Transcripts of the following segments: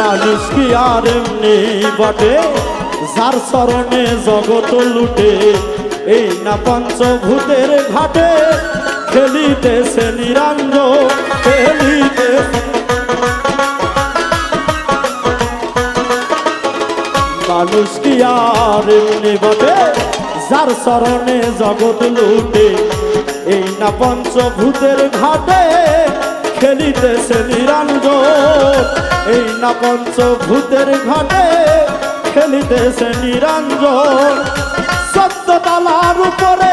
মানুষ কি আর এমনি বটে। যার চরণে জগত লুটে, এই না পঞ্চভূতের ঘাটে। খেলিতেছে নিরঞ্জ খেলিতে মানুষ কি আর এমনি বটে, যার চরণে জগৎ লুটে, এই না পঞ্চভূতের ঘাটে। খেলিতেছে নিরঞ্জন এই না পঞ্চভূতের ঘাটে খেলিতেছে নিরঞ্জন সত্যতালার উপরে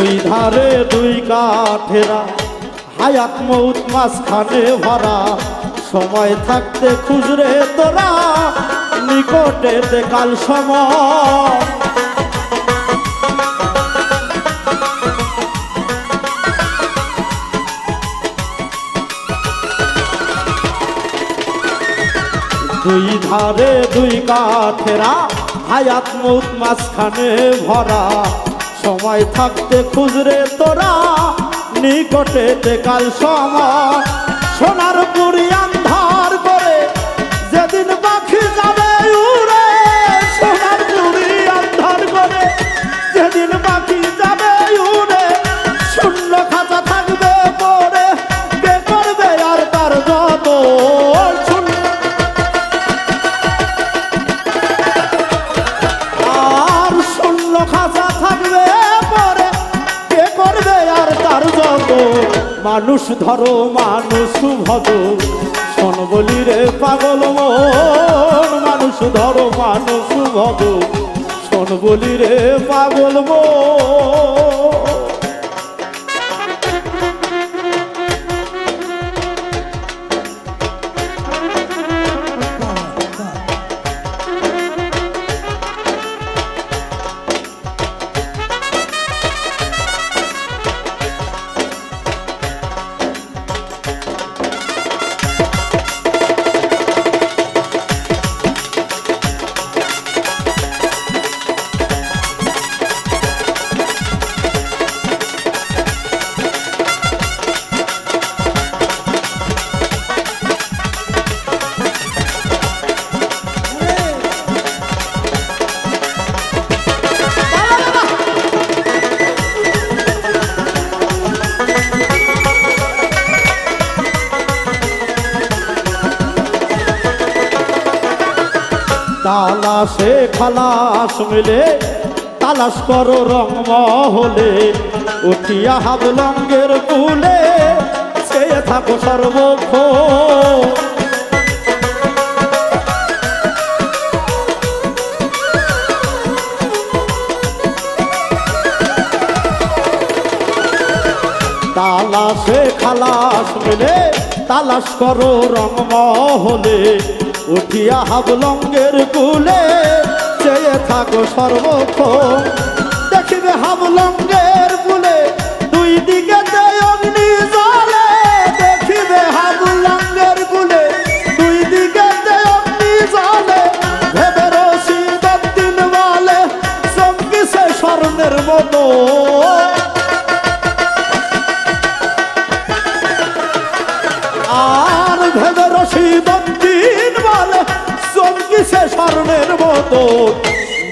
দুই ধারে দুই কাঠেরা। হায়াত মৌত মাঝখানে ভরা। সময় থাকতে খুচরে তোরা নিকটে কাল সময়। দুই ধারে দুই কাঠেরা, হায়াত মৌত মাঝখানে ভরা। সময় থাকতে খুঁজরে তোরা নিকটে কাল সময়। সোনার পুরি মানুষ ধরো, মানুষ ভদ শোন বলি রে পাগল মন, মানুষ ধরো, মানুষ ভদ শোন বলি রে পাগল মন। তালাশে খালাস মিলে, তালাশ করো রং মহলে। উঠিয়া হাবলঙ্গের কুলে চেয়ে থাকো সর্বক্ষ। তালাশে খালাস মিলে, তালাশ করো রং মহলে। উঠিয়া হাবলঙ্গের কুলে চেয়ে থাকো সর্বক্ষণ। দেখিবে হাবলঙ্গের কুলে দুই দিকে অগ্নি কুলে দুই দিকে ভেবে রশিদ দিন আর স্বর্ণের মতো।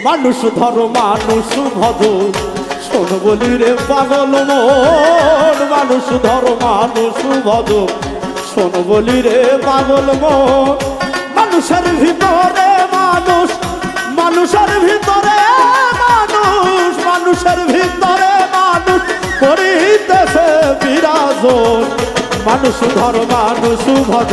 মানুষ ধরো, মানুষ ভদ। শোন বলি রে পাগল মন। মানুষ ধরো, মানুষ ভদ। শোন বলি রে পাগল মন। মানুষের ভিতরে মানুষ, মানুষের ভিতরে মানুষ, মানুষের ভিতরে মানুষ করিতেছে বিরাজন মানুষ ধর, মানুষ ভজ